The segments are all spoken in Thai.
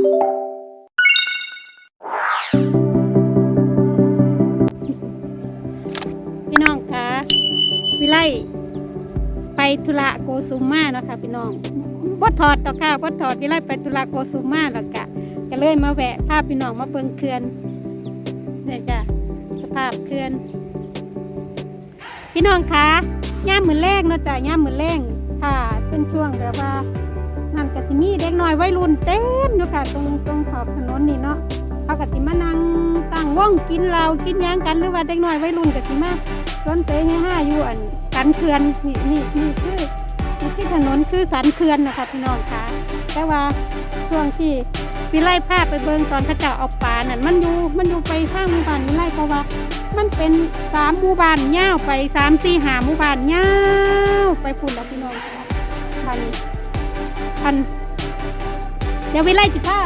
พี่น้องคะวิไลไปธุระโกสุมมาเนาะค่ะพี่น้องบ่ถอดดอค่ะบ่ถอดวิไลไปธุระโกสุมมาแล้วกะก็เลยมาแวะพาพพี่น้องมาเบิ่งเขื่อนเนี่ยจ้ะสภาพเขื่อน พี่น้องคะย่ามมือแรกเนาะจ้ะย่ามมือแรงค่ะเป็นช่วงแบบว่านั่นกะ สิมีเด็กน้อยวัยรุ่นเต็มอยู่ค่ะตรงตรงขอบถนนนี่เนาะเขากะสิมานั่งตั้งว่องกินเหล้ากินหยังกันหรือว่าเด็กน้อยวัยรุ่นกะสิมาต้นเตยให้ห้าอยู่อันสันเขื่อนนี่นี่นี่คือนี่ที่ถนนคือสันเขื่อนนะคะพี่น้องคะแต่ว่าช่วงที่วิไล่ภาพไปเบิงตอนเขาเจ้าเอาปลานั่นมันอยู่มันอยู่ไปข้างหมู่บ้านวิไล่เพราะว่า มันเป็นสามหมู่บ้านยาวไปสามสี่หาหมู่บ้านยาวไปพุ่นแล้วพี่น้องคะพันพัน เดี๋ยววิไลจิพา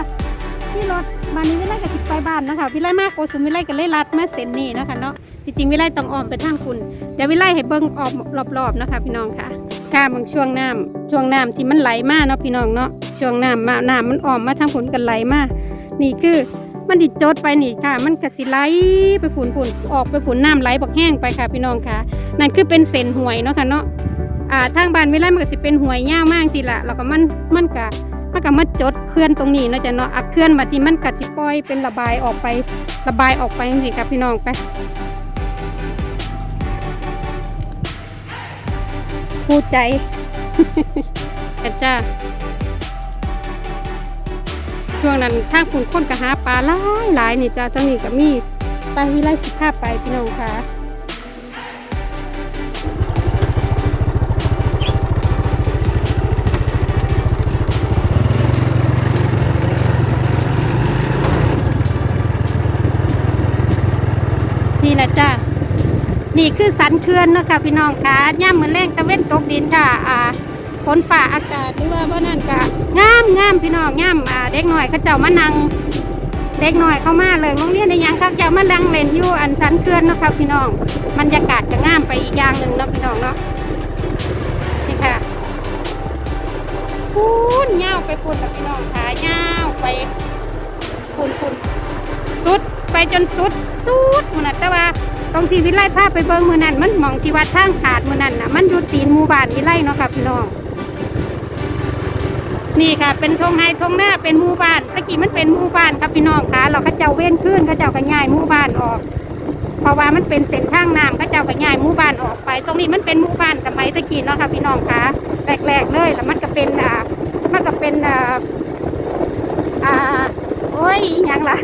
ที่รถมานนี้วิไลกับจิไปบ้านนะคะวิไลมากโกสุมวิไลกับเล่รัดมาเซนนี่นะคะเนาะจริงๆวิไลต้องอ้อมไปทางคุณเดี๋ยววิไลให้เบิ้งออมรอบๆนะคะพี่น้องค่ะค่ะบางช่วงน้ำช่วงน้ำที่มันไหลมาเนาะพี่น้องเนาะช่วงน้ำมาน้ำมันอ้อมมาทางผุนกันไหลมานี่คือมันดิจดไปนี่ค่ะ มันกระสิไหลไปผุนผุนออกไปผุนน้ำไหลบักแห้งไปค่ะพี่น้องค่ะ นั่นคือเป็นเส้นห่วยเนาะค่ะเนาะอ่าทางบ้านวิไลมันก็สิเป็นห่วยยาวมากสิละแล้วก็มันมันกะ มันก็มาจดเคลื่อนตรงนี้เนาะจ้ะเนาะอักเคลื่อนมาที่มันกัดสิปล่อยเป็นระบายออกไประบายออกไปจังซี่ค่ะพี่น้องไปผู้ใจกันจ้าช่วงนั้นทางคุณคนก็หาปลาหลายหลายนี่จ้าทั้งนี้ก็มีปลาวิไลสิภาไปพี่น้องค่ะ นี่แหละจ้านี่คือสันเขื่อนเนาะค่ะพี่น้องค่ะย่ามมือแรงตะเว้นตกดินค่ะอ่าฝนฝ่าอากาศหรือว่าบ่นั่นก็งามงามพี่น้องงามอ่าเด็กหน่อยเขาเจ้ามานั่งเด็กหน่อยเข้ามาเลยโรงเรียนในยังเขาเจ้ามาลังเล่นอยู่อันสันเขื่อนเนาะค่ะพี่น้องบรรยากาศจะงามไปอีกอย่างหนึ่งเนาะพี่น้องเนาะนี่ค่ะพูนเงาไปพูนกับพี่น้องค่ะเงาไปพูนพูนสุด ไปจนสุดสุดมันนะแต่ว่าตรงที่วิไลภาพไปเบิ่งมือนั้นมันมองที่วัดทางขาดมือนั้นนะมันอยู่ตีนหมู่บ้านวิไลเนาะค่ะพี่น้อง นี่ค่ะ เป็นทงไฮทงหน้าเป็นหมู่บ้านตะกี้มันเป็นหมู่บ้านครับพี่น้องค่ะเราเขาเจ้าเว้นขึ้นเขาเจ้าก็ย้ายหมู่บ้านออกเพราะว่ามันเป็นเส้นทางน้ำเขาเจ้าก็ย้ายหมู่บ้านออกไป ตรงนี้มันเป็นหมู่บ้านสมัยตะกี้เนาะค่ะพี่น้องค่ะแรกๆเลยแล้วมันก็เป็นอ่ามันก็เป็นอ่าอ่า ยอหยังล่ะ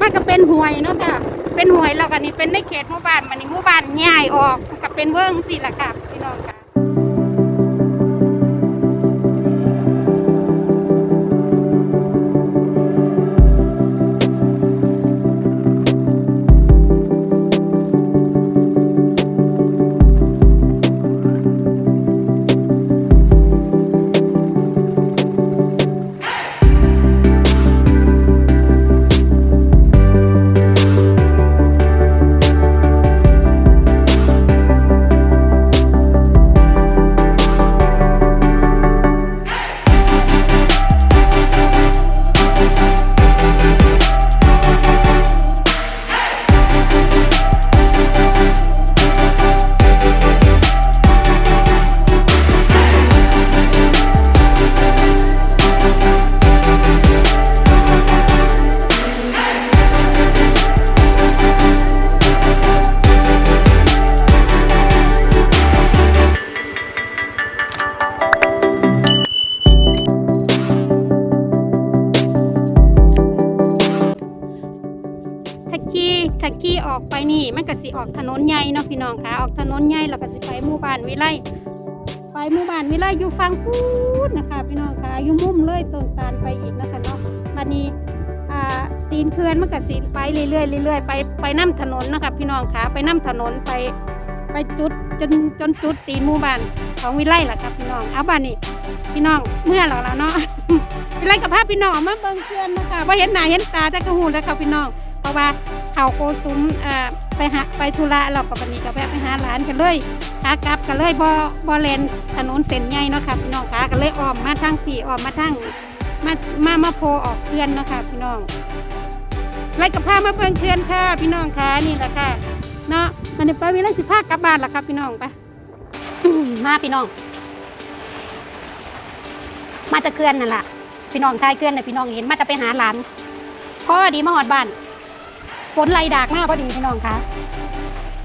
มันก็เป็นห่วยเนาะค่ะ เป็นห่วยแล้วก็นี่เป็นในเขตหมู่บ้านมันนี่หมู่บ้านใหญ่ออกก็เป็นเวิ้งสิล่ะค่ะ ถ้าขี่ออกไปนี่มันก็สิออกถนนใหญ่เนาะพี่น้องค่ะออกถนนใหญ่แล้วก็สิไปหมู่บ้านวิไลไปหมู่บ้านวิไลอยู่ฝั่งพูดนะคะ พี่น้องค่ะอยู่มุมเลยต้นตาลไปอีกนะคะเนาะบัดนี้อ่าตีนเขื่อนมันก็สิไปเรื่อยๆเรื่อยๆไปไปน้ำถนนนะคะพี่น้องค่ะไปน้ำถนนไปไปจุดจนจนจุดตีนหมู่บ้านของวิไลล่ะครับพี่น้องเอาบ้านนี้พี่น้องเมื่อแล้วล่ะเนาะวิไลกับพาพพี่น้องมาเบิ่งเขื่อนนะคะว่าเห็นหน้าเห็นตาแต่กระหูแล้วค่ะพี่น้อง เพราะว่าเขาโกซุ้มไปหาไปธุระเรากับวันนี้ก็แวะไปหาร้านกันเลยขากลับกันเลยบอบอเลนถนนเส้นใหญ่เนาะค่ะพี่น้องค่ะก็เลยออมมาทางผีอ้อมมาทางมามามาโพออกเพื่อนเนาะค่ะพี่น้องไล่กับพามาเพิ่งเพื่อนค่ะ พี่น้องค่ะนี่แหละค่ะเนาะมันนี้ไปวิไลสิพากลับบ้านละครับพี่น้องไปมาพี่น้อง มาจะเคลื่อนนั่นแหละพี่น้องทายเคลื่อนนะพี่น้องเห็นมาจะไปหาหลานพอดีมาหอดบ้าน ฝนไหลดากมากพอดีพี่น้องค่ะ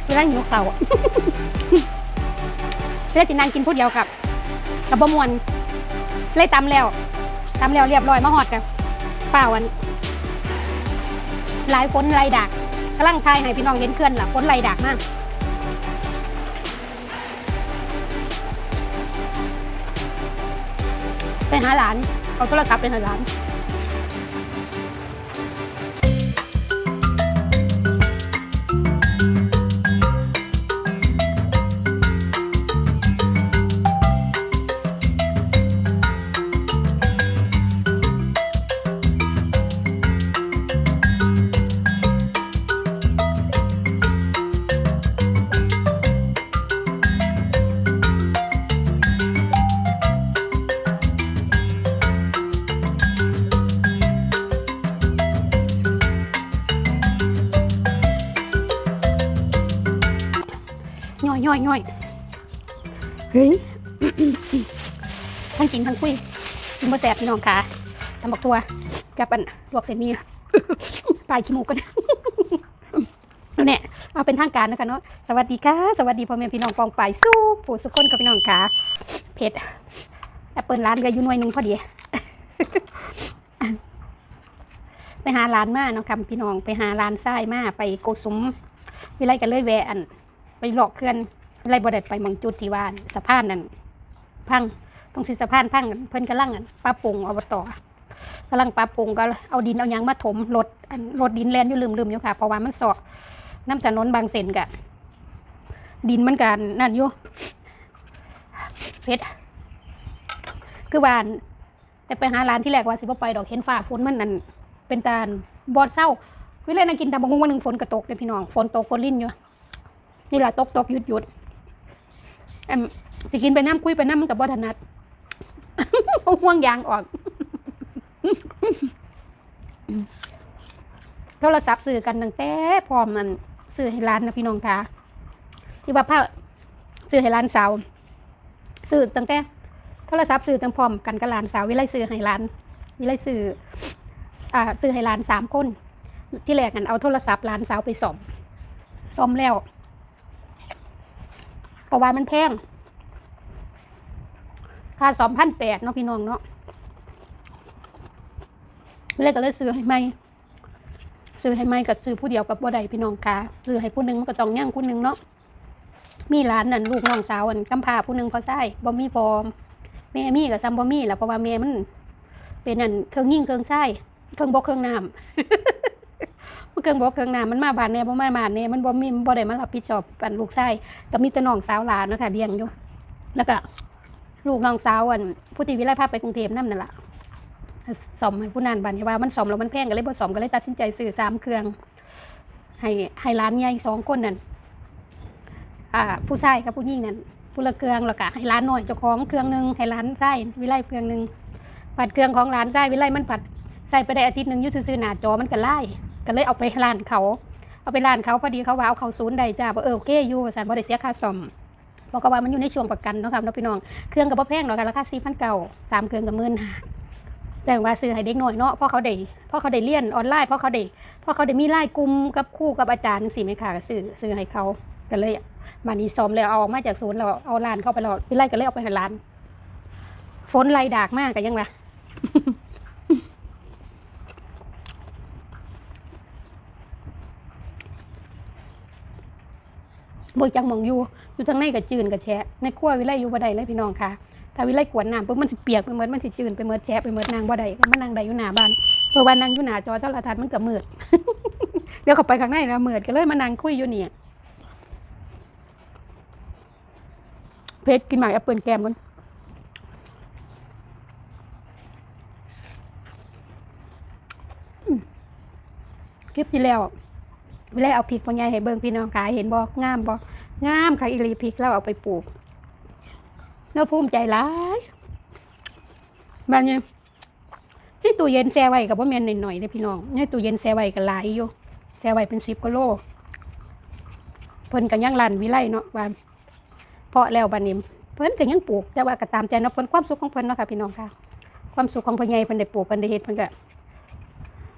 วิไลหิวเขาเพื่อสินางกินผู้เดียวกับ กับบะมวนเลยตำแล้วตำแล้วเรียบร้อยมาหอดกันเปล่าอันหลายฝนไหลดากกำลังทายให้พี่น้องเห็นเคลื่อนล่ะฝนไหลดากมากไปหาหลานเอาโทรศัพท์ไปหาหลาน ย่อยย่อยย่อยเฮ้ยทั้งกินทั้งคุยกินบะแสบพี่น้องค่ะทำบักทัวกับอันลวกเส้นหมีปลายขี้มูกันเนี่ยเอาเป็นทางการนะคะเนาะสวัสดีค่ะ สวัสดีพ่อแม่พี่น้องปองไปสู้ผู้สุขคนกับพี่น้องค่ะเผ็ดแอปเปิลร้านก็อยู่หน่วยนึ่งพอดีไปหาร้านมาเนาะค่ะพี่น้องไปหาร้านทรายมาไปโกสุมวิไลกันเลยแวอัน ไปหลอกเคลื่อนอะไรบ่ได้ไปมองจุดที่ว่าสะพานนั่นพังตรงสิสะพานพังเพิ่นกำลังอั่นปรับปงอบตกำลังปรับปงก็เอาดินเอายังมาถมรถรถดินแล่นอยู่ลืมๆอยู่ค่ะเพราะว่ามันสาะน้ำถนนบางเส้นกะดินมันกันนั่นอยู่เพชรคือว่านแต่ไปหาร้านที่แรกว่าสิบ่ไปดอกเห็นฟ้าฝนมันนั่นเป็นตาบอดเศร้าวิเลยนั่งกินแต่บางวันหนึ่งฝนกระตกเลยพี่น้องฝนตกฝนลิ้นอยู่ นี่แหละตกตกหยุดหยุดแอมสิกินไปน้ำคุยไปน้ำมันกับบ่ถนัดห่วงยางออกโทรศัพท์ซื้อกันตั้งแต่พร้อมมันซื้อให้ร้านนะพี่น้องค่ะที่ว่าผ้าซื้อให้ร้านสาวซื้อตั้งแต่โทรศัพท์ซื้อตั้งพร้อมกันกับร้านสาววิไลซื้อให้ร้านวิไลซื้ออ่าซื้อให้ร้านสามคน ที่แรกกันเอาโทรศัพท์ร้านสาวไปซ่อมซ่อมแล้ว เพราะว่ามันแพงค่าสองพันแปดเนาะพี่น้องเนาะเลยก็เลยซื้อให้ไม่ซื้อให้ไม่กับซื้อผู้เดียวกับบ่ได้พี่น้องคะซื้อให้ผู้หนึ่งก็ต้องย่างผู้หนึ่งเนาะมีร้านนั่นลูกน้องสาวอันกำพร้าผู้หนึ่งเขาใช้บ่มีพอแม่มีกับซัมบ่มีแหละเพราะว่าแม่มัน เป็นนั่นเครื่องยิ่งเครื่องใช้เครื่องบกเครื่องน้ำ มันเครื่องบกเครื่องน้ำมันมาบานแน่บ่มาบานแน่มันบ่มีมันบ่ได้มารับผิดชอบปันลูกชายก็มีแต่น้องสาวหลานเนาะคะเลี้ยงอยู่ แล้วก็ลูกน้องสาวอันผู้ที่วิไลพาไปกรุงเทพนั่นนั่นแหละสอมให้ผู้นั้นบันว่ามันสอมแล้วมันแพงก็เลยบ่สอมก็เลยตัดสินใจซื้อสามเครื่อง ให้ให้ร้านใหญ่สองคนนั่นอ่าผู้ชายกับผู้หญิงนั่นผู้ละเครื่องแล้วก็ให้ร้านหน้อยเจ้าของเครื่องหนึ่งให้ร้านไส้วิไลเครื่องหนึ่งปัดเครื่องของร้านไส้วิไลมันปัดใส่ไปได้อาทิตย์หนึ่งยุ่ซื่อๆหนาจอมันก็ไล่ ก็เลยเอาไปร้านเขา เอาไปร้านเขาพอดีเขาว่าเอาเขาศูนย์ใดจ้าบอกเออโอเคอยู่สันบ่ได้เสียค่าซ่อมบอกว่ามันอยู่ในช่วงประกันเนาะครับเนาะพี่น้อง เครื่องกับบ่แพงหรอกค่ะราคาสี่พันเก่าสามเครื่องกับหมื่นห้าแต่ว่าซื้อให้เด็กหน่อยเนาะเพราะเขาได้เพราะเขาได้เรียนออนไลน์เพราะเขาได้เพราะเขาได้มีไล่กลุ่มกับคู่กับอาจารย์สิไหมค่ะก็ซื้อซื้อให้เขาก็เลยมานี่ซ่อมแล้วเอาออกมาจากศูนย์แล้วเอาร้านเข้าไปแล้วพี่ไล่ก็เลยเอาไปให้ร้าน ฝนไล่ดากมากกันยังล่ะ บจังมองอยู่อยู่ทางในกับจืนกับแฉะในขั้ววิไลอยู่บ่ได้เลยพี่น้องค่ะถ้าวิไลกวนน้ำปุ๊บมันสิเปียกไปหมดมันสิจืนไปหมดแฉะไปหมดนางบ่ได้ก็มานั่งได้อยู่หน้าบ้านเพราะว่านั่งอยู่หน้าจอโทรทัศน์มันก็มืดเดี๋ยวเข้าไปข้างในนะมืดก็เลยมานั่งคุยอยู่เนี่ยเพชรกินหมากแอปเปิลแกมกันอืมคลิปที่แล้ว วิไลเอาพริกพ่อใหญ่ให้เบิ่งพี่น้องขายเห็นบ่งามบ่งามค่ะอีหลีพริกแล้วเอาไปปลูกแล้วภูมิใจหลายบ้านนี้ในตู้เย็นแช่ไว้กับว่าแม่นหน่อยๆเด้อพี่น้องในตู้เย็นแช่ไว้ก็หลายอยู่แช่ไว้เป็น10กิโลเพิ่นก็ยังลันวิไลเนาะว่าเพาะแล้วบัดนี้เพิ่นก็ยังปลูกแต่ว่าก็ตามใจเนาะเพิ่นความสุขของเพิ่นเนาะค่ะพี่น้องค่ะ ความสุขของพ่อใหญ่เพิ่นได้ปลูกเพิ่นได้เฮ็ดเพิ่นก็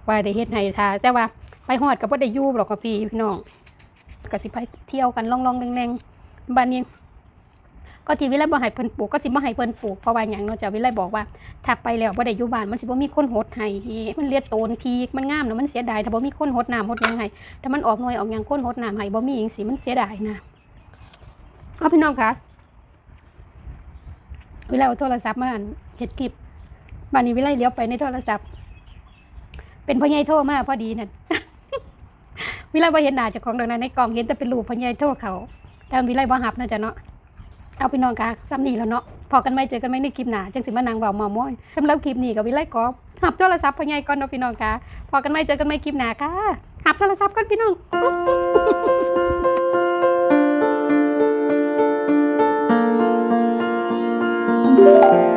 ว่าได้เฮ็ดให้ท่าแต่ว่า ไปฮอดก็บ่ได้ยู่หรอกกับพี่พี่น้องก็สิไปเที่ยวกันล่องๆแรงๆบ้านนี้ก็ที่วิไลบ่ให้เพิ่นปลูกก็สิบ่ให้เพิ่นปลูกเพราะว่าหยังเนาะจ้ะวิไลบอกว่าถ้าไปแล้วบ่ได้อยู่บ้านมันสิบ่มีคนหดให้มันเลียดโตนพีกมันงามเนาะมันเสียดายถ้าบ่มีคนหดน้ำหดยังให้ถ้ามันออกหน่วยออกหยังคนหดน้ำให้บ่มีจังซี่มันเสียดายนะเอาพี่น้องคะวิไลเอาโทรศัพท์มาอั่นเฮ็ดคลิปบ้านนี้วิไลเลี้ยวไปในโทรศัพท์ เป็นพ่อใหญ่โทรมาพอดีนั่น วิไลบ่าเห็นหน้าเจ้าของดอกนั้นในกล่องเห็นแต่เป็นรูปพ่อใหญ่โทรเขา แต่วิไลบ่ฮับนะจ๊ะเนาะเอาพี่น้องค่ะซ้ำนี่แล้วเนาะพอกันไหมเจอกันไหมในคลิปหน้าจังสิมานั่งเว้าเมอม้อยสำหรับคลิปนี้กับวิไลกอหับโทรศัพท์พ่อใหญ่ก่อนเนาะพี่น้องค่ะพอกันไหมเจอกันไหมคลิปหน้าค่ะหับโทรศัพท์ก่อนพี่น้อง